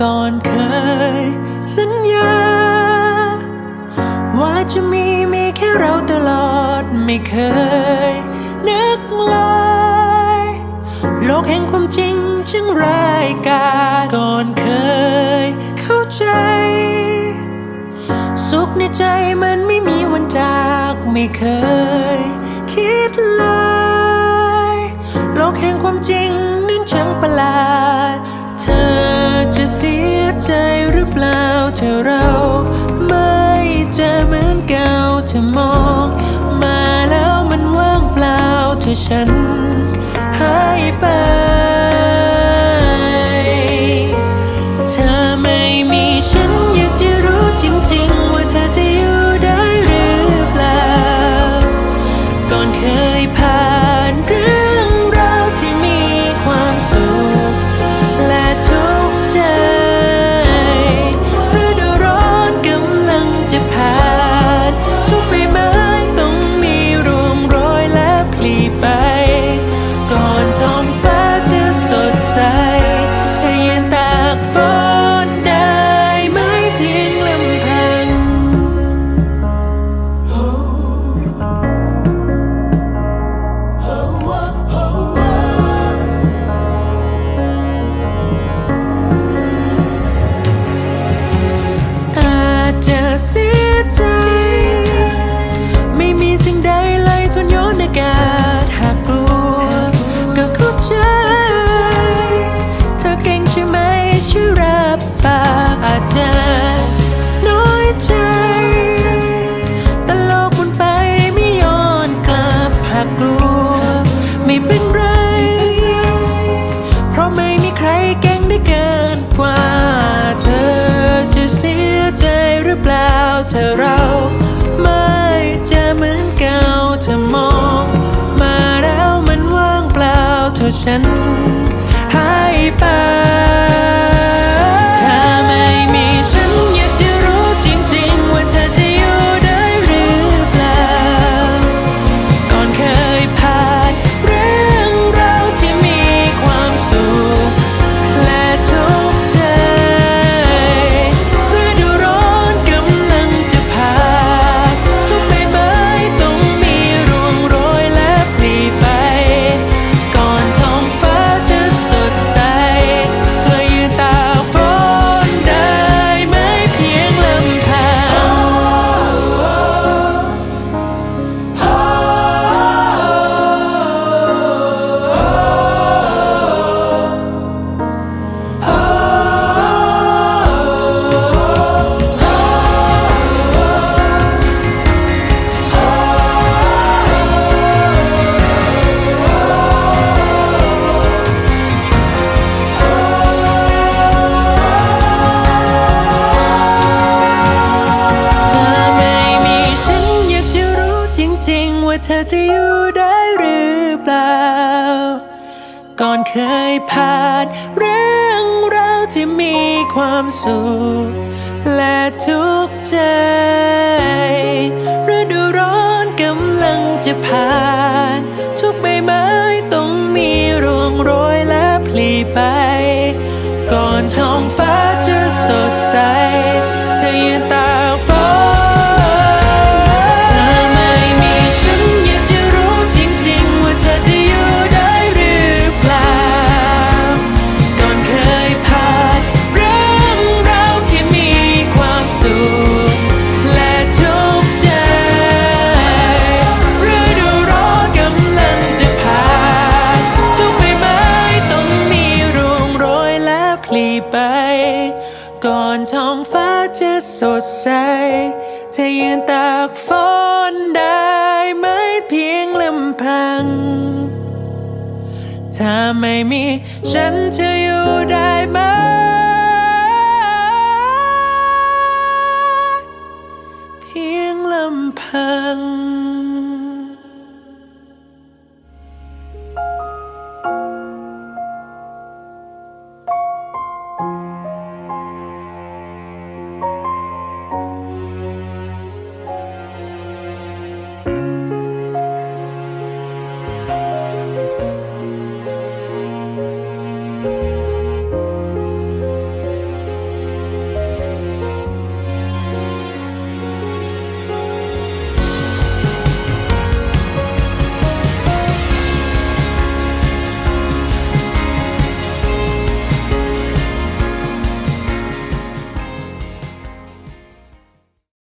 ก่อนเคย สัญญา ว่าจะมีมีแค่เราตลอดไม่เคย นึกเลย โลกแห่งความจริงจึงรายการก่อนเคย เข้าใจ สุขในใจมันไม่มีวันจากไม่เคย คิดเลย ถ้าเราไม่จะเหมือนเก่าเธอมอง มาแล้วมันว่างเปล่าเธอฉันหายไป เธอเราไม่จะเหมือนเก่าเธอมอง มาแล้วมันว่างเปล่าเธอฉันหายไป ธอจะอยู่ได้หรือเปล่า ก่อนเคยผ่านเรื่องราวที่มีความสุข และทุกใจฤดูร้อนกำลังจะผ่าน ฟ้าจะสดใสจะยืนตากฝนได้ไหมเพียงลำพัง ถ้าไม่มีฉันจะอยู่ได้ไหม เพียงลำพัง